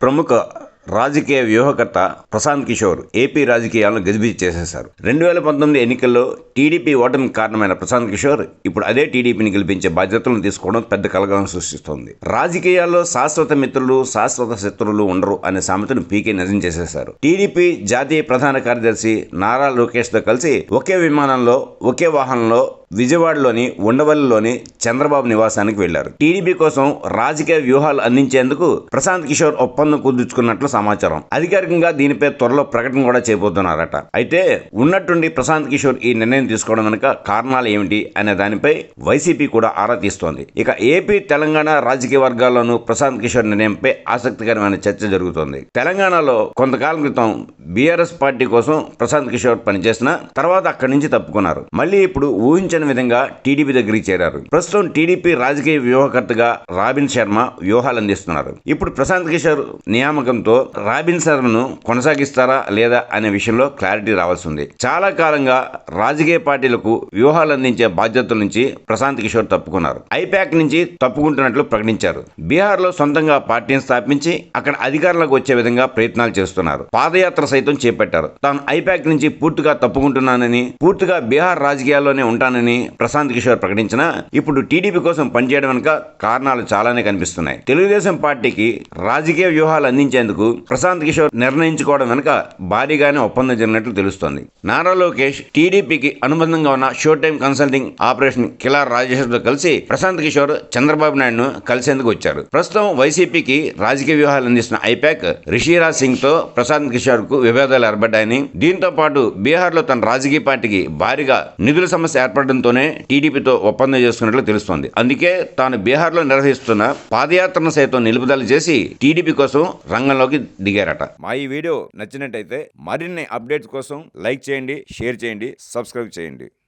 प्रमुख రాజకీయ వ్యూహకర్త ప్రశాంత్ కిషోర్ ఏపీ రాజకీయాలను గజిబిజి చేసేశారు. రెండు వేల పంతొమ్మిది ఎన్నికల్లో టీడీపీ ఓటమికి కారణమైన ప్రశాంత్ కిషోర్ ఇప్పుడు అదే టీడీపీని గెలిపించే బాధ్యతలను తీసుకోవడం పెద్ద కలగాలను సృష్టిస్తోంది. రాజకీయాల్లో శాశ్వత మిత్రులు శాశ్వత శత్రువులు ఉండరు అనే సామెతను పీకే నిజం చేసేశారు. టీడీపీ జాతీయ ప్రధాన కార్యదర్శి నారా లోకేష్తో కలిసి ఒకే విమానంలో ఒకే వాహనంలో విజయవాడలోని ఉండవల్లిలోని చంద్రబాబు నివాసానికి వెళ్ళారు టీడీపీ కోసం రాజకీయ వ్యూహాలు అందించేందుకు ప్రశాంత్ కిషోర్ ఒప్పందం కుదుర్చుకున్నట్లు సమాచారం. అధికారికంగా దీనిపై త్వరలో ప్రకటన కూడా చేయబోతున్నారట. అయితే ఉన్నట్టుండి ప్రశాంత్ కిషోర్ ఈ నిర్ణయం తీసుకోవడం వెనుక కారణాలు ఏమిటి అనే దానిపై వైసీపీ కూడా ఆరా తీస్తోంది. ఇక ఏపీ తెలంగాణ రాజకీయ వర్గాల్లోనూ ప్రశాంత్ కిషోర్ నిర్ణయంపై ఆసక్తికరమైన చర్చ జరుగుతోంది. తెలంగాణలో కొంతకాలం క్రితం బీఆర్ఎస్ పార్టీ కోసం ప్రశాంత్ కిషోర్ పనిచేసిన తర్వాత అక్కడి నుంచి తప్పుకున్నారు. మళ్ళీ ఇప్పుడు ఊహించని విధంగా టీడీపీ దగ్గరికి చేరారు. ప్రస్తుతం టీడీపీ రాజకీయ వ్యూహకర్తగా రాబిన్ శర్మ వ్యూహాలు అందిస్తున్నారు. ఇప్పుడు ప్రశాంత్ కిషోర్ నియామకంతో రాబిన్ శర్మను కొనసాగిస్తారా లేదా అనే విషయంలో క్లారిటీ రావాల్సి ఉంది. చాలా కాలంగా రాజకీయ పార్టీలకు వ్యూహాలు అందించే బాధ్యతల నుంచి ప్రశాంత్ కిషోర్ తప్పుకున్నారు. ఐపాక్ నుంచి తప్పుకుంటున్నట్లు ప్రకటించారు. బీహార్లో సొంతంగా పార్టీని స్థాపించి అక్కడ అధికారంలోకి వచ్చే విధంగా ప్రయత్నాలు చేస్తున్నారు. పాదయాత్ర సైతం చేపట్టారు. తాను ఐపాక్ నుంచి పూర్తిగా తప్పుకుంటున్నానని పూర్తిగా బీహార్ రాజకీయాల్లోనే ఉంటానని ప్రశాంత్ కిషోర్ ప్రకటించినా ఇప్పుడు టీడీపీ కోసం పనిచేయడం వెనుక కారణాలు చాలానే కనిపిస్తున్నాయి. తెలుగుదేశం పార్టీకి రాజకీయ వ్యూహాలు అందించేందుకు ప్రశాంత్ కిషోర్ నిర్ణయించుకోవడం వెనుక భారీగానే ఒప్పందం జరిగినట్లు తెలుస్తోంది. నారా లోకేష్ టీడీపీకి అనుబంధంగా ఉన్న show time consulting operation Kilar రాజేశ్వర్తో కలిసి ప్రశాంత్ కిషోర్ చంద్రబాబు నాయుడును కలిసేందుకు వచ్చారు. ప్రస్తుతం వైసీపీకి రాజకీయ వ్యూహాలు అందిస్తున్న ఐపాక్ రిషిరాజ్ సింగ్తో ప్రశాంత్ కిషోర్కు విభేదాలు ఏర్పడ్డాయని. దీంతో పాటు బీహార్లో తన రాజకీయ పార్టీకి భారీగా నిధుల సమస్య ఏర్పడడంతోనే టీడీపీతో ఒప్పందం చేసుకున్నట్లు తెలుస్తోంది. అందుకే తాను బీహార్లో నిర్వహిస్తున్న పాదయాత్రను సైతం నిలుపుదల చేసి టీడీపీ కోసం రంగంలోకి దిగారట. మా ఈ వీడియో నచ్చినట్టయితే మరిన్ని అప్డేట్స్ కోసం లైక్ చేయండి షేర్ చేయండి సబ్స్క్రైబ్ చేయండి.